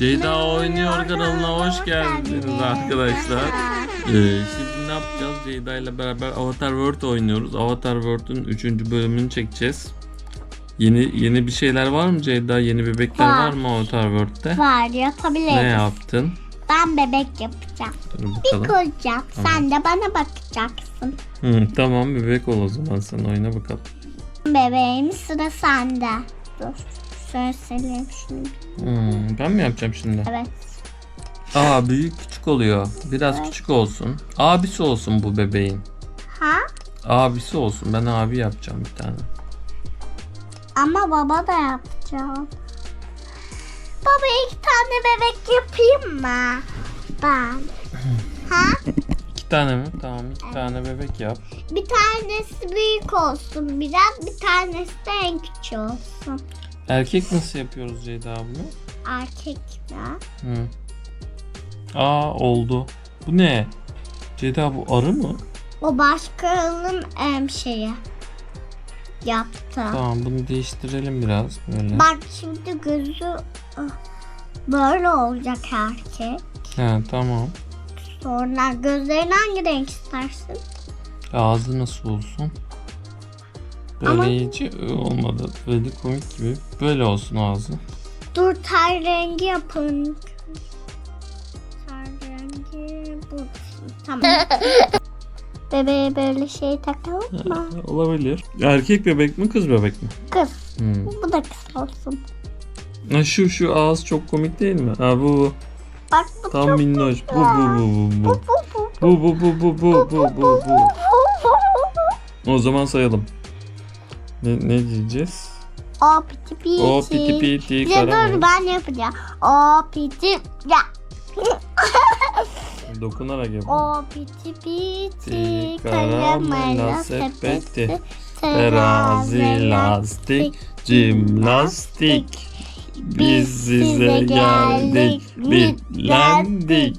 Ceyda Oynuyor kanalına hoş geldiniz arkadaşlar. Ee, şimdi ne yapacağız? Ceyda ile beraber Avatar World oynuyoruz. Avatar World'un 3. bölümünü çekeceğiz. Yeni yeni bir şeyler var mı Ceyda? Yeni bebekler var, Var. mı Avatar World'te? Var yapabiliriz. Ne yaptın? Ben bebek yapacağım. Dur Bir bakalım. koyacağım. Sen de bana bakacaksın. Hı, tamam bebek ol o zaman sen oyna bakalım. Bebeğim sıra sende. Dur. Şunu. Hmm, ben mi yapacağım şimdi? Evet. Aa büyük küçük oluyor. Biraz küçük olsun. Abisi olsun bu bebeğin. Ha? Abisi olsun. Ben abi yapacağım bir tane. Ama baba da yapacağım. Baba iki tane bebek yapayım mı? Ben. Ha? İki tane mi? Tamam iki tane bebek yap. Bir tanesi büyük olsun biraz. Bir tanesi de en küçük olsun. Erkek nasıl yapıyoruz Ceyda bunu? Erkek mi? Hı. Aa oldu. Bu ne? Ceyda bu arı mı? O başkanın em şeyi yaptı. Tamam bunu değiştirelim biraz böyle. Bak şimdi gözü ah, böyle olacak erkek. He tamam. Sonra gözlerini hangi renk istersin? Ağzı nasıl olsun? Böyle Ama- iyice olmadı. Böyle komik gibi. Böyle olsun ağzı. Dur ter rengi yapın. Ter rengi bu. Tamam. Bebeğe böyle şey takalım mı? Olabilir. Erkek bebek mi kız bebek mi? Kız. Hmm. Bu da kız olsun. Ha, şu şu ağız çok komik değil mi? Ha bu bu. Bak bu Tam çok minnoş. Bu bu bu bu bu. bu bu. Bu bu bu bu bu bu bu bu. O zaman sayalım. Ne, ne diyeceğiz? O piti piti. O piti piti Bir de dur ben yapacağım. O piti ya. Dokunarak yap. O piti piti karamela sepeti, Terazi lastik, cimnastik. Biz size geldik, bitlendik.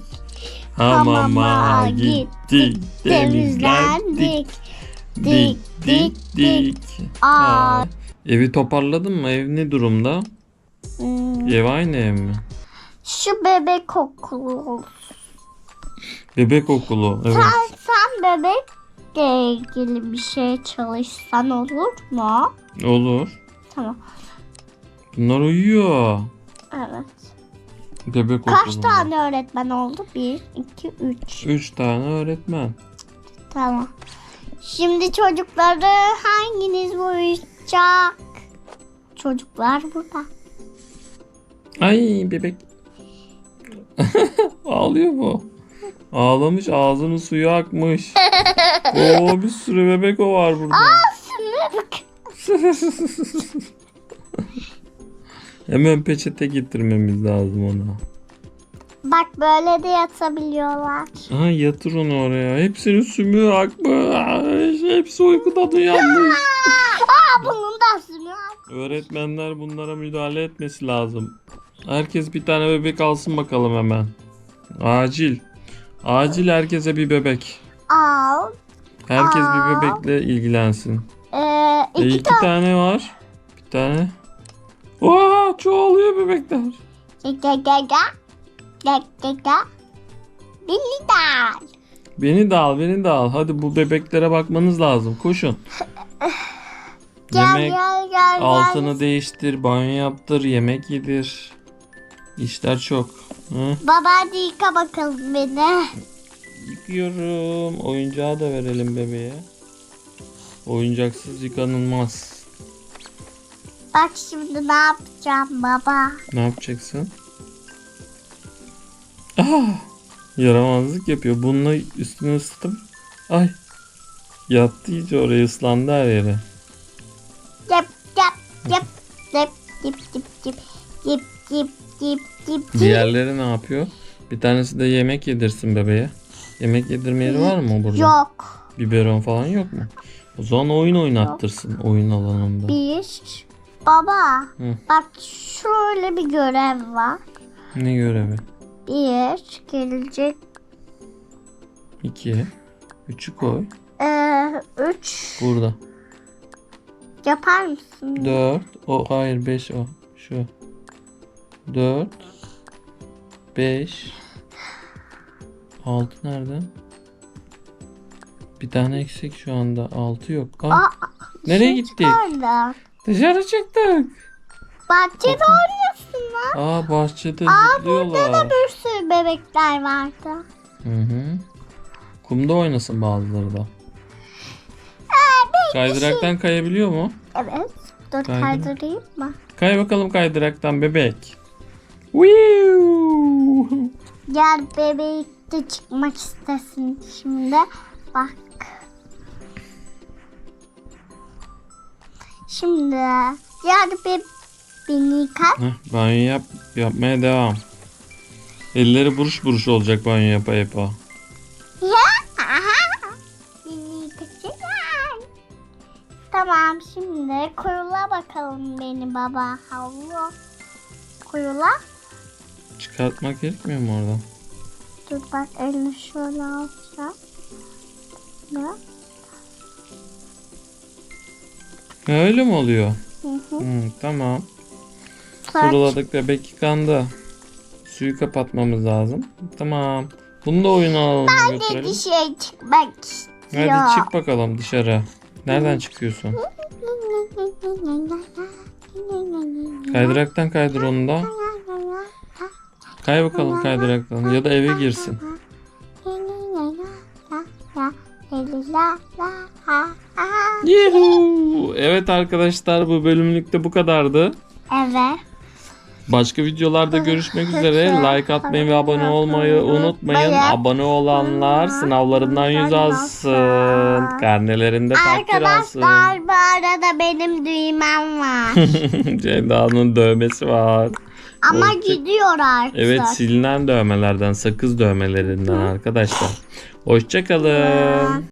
Hamama gittik, temizlendik. Dik dik dik. Aa. Evi toparladın mı? Ev ne durumda? Hmm, Ev aynı ev mi? Şu bebek olsun. Bebek okulu. Evet. Sen, sen bebekle ilgili bir şey çalışsan olur mu? Olur. Tamam. Bunlar uyuyor. Evet. Bebek Kaç okulunda. tane öğretmen oldu? Bir, iki, üç. Üç tane öğretmen. Tamam. Şimdi çocukları hanginiz uyuyacak? Çocuklar burada. Ay bebek. Ağlıyor bu. Ağlamış ağzının suyu akmış. Oo bir sürü bebek o var burada. Şuna bak. Hemen peçete getirmemiz lazım ona. Bak böyle de yatabiliyorlar. Ha yatır onu oraya. Hepsinin sümüğü akmış. Hepsi uykudan uyanmış. Aa bunun da sümüğü. Öğretmenler bunlara müdahale etmesi lazım. Herkes bir tane bebek alsın bakalım hemen. Acil. Acil herkese bir bebek. Al. Herkes Aa. bir bebekle ilgilensin. Ee, E, iki iki tane. tane var. Bir tane. Oha çoğalıyor bebekler. Gel gel gel gel. Beni de al. Beni de al beni de al. Hadi bu bebeklere bakmanız lazım. Koşun. Gel Yemek gel gel. altını gel. değiştir, banyo yaptır, yemek yedir. İşler çok. Hı? Baba hadi yıka bakalım beni. Yıkıyorum. Oyuncağı da verelim bebeğe. Oyuncaksız yıkanılmaz. Bak şimdi ne yapacağım baba. Ne yapacaksın? Ah! Yaramazlık yapıyor. Bununla üstünü ısıttım. Ay. Yattı iyice oraya ıslandı her yere. Yap yap yap yap yap yap yap yap yap yap yap Diğerleri ne yapıyor? Bir tanesi de yemek yedirsin bebeğe. Yemek yedirme yeri var mı burada? Yok. Biberon falan yok mu? O zaman oyun oynattırsın oyun alanında. Bir. Baba. Hı. Bak şöyle bir görev var. Ne görevi? Bir. Gelecek. İki. Üçü koy. Ee, üç. Burada. Yapar mısın? Dört. O hayır beş o. Şu. Dört. 5 6 nerede? Bir tane eksik şu anda. 6 yok. Aa, Aa, nereye şey gittik? çıkardı. Dışarı çıktık. Bahçede Bakın. Oynuyorsun lan. Aa bahçede Aa zıplıyorlar. burada da bir sürü bebekler vardı. Hı hı. Kumda oynasın bazıları da. Kaydıraktan kayabiliyor mu? Evet. Dur Kaydı. kaydırayım mı? Kay bakalım kaydıraktan bebek. Wiu! Gel bebek de çıkmak istesin şimdi. Bak. Şimdi gel bir beni. Heh, banyo yap, yapmaya devam. Elleri buruş buruş olacak banyo yapa yapa. Ya. Aha. Beni. Tamam şimdi kurula bakalım beni baba. Havlu. Kurula. Çıkartmak gerekmiyor mu oradan? Dur bak elini şöyle alacağım. Bak. Ha, öyle mi oluyor? Hı hı. Hı, tamam. Saç. Kuruladık bebek yıkandı. Suyu kapatmamız lazım. Tamam. Bunu da oyuna alalım Ben de götürelim. dışarı çıkmak istiyorum. Hadi çık bakalım dışarı. Nereden çıkıyorsun? Kaydıraktan kaydır onu da. Kay bakalım kaydıraktan ya da eve girsin. Yuhuu. Evet arkadaşlar bu bölümlük de bu kadardı. Evet. Başka videolarda görüşmek üzere. Like atmayı ve abone olmayı unutmayın. Abone olanlar sınavlarından yüz alsın. Karnelerinde takdir alsın. Arkadaşlar bu arada benim düğmem var. Ceyda'nın dövmesi var. Ama Hoşça- gidiyor artık. Evet silinen dövmelerden, sakız dövmelerinden arkadaşlar. Hoşçakalın.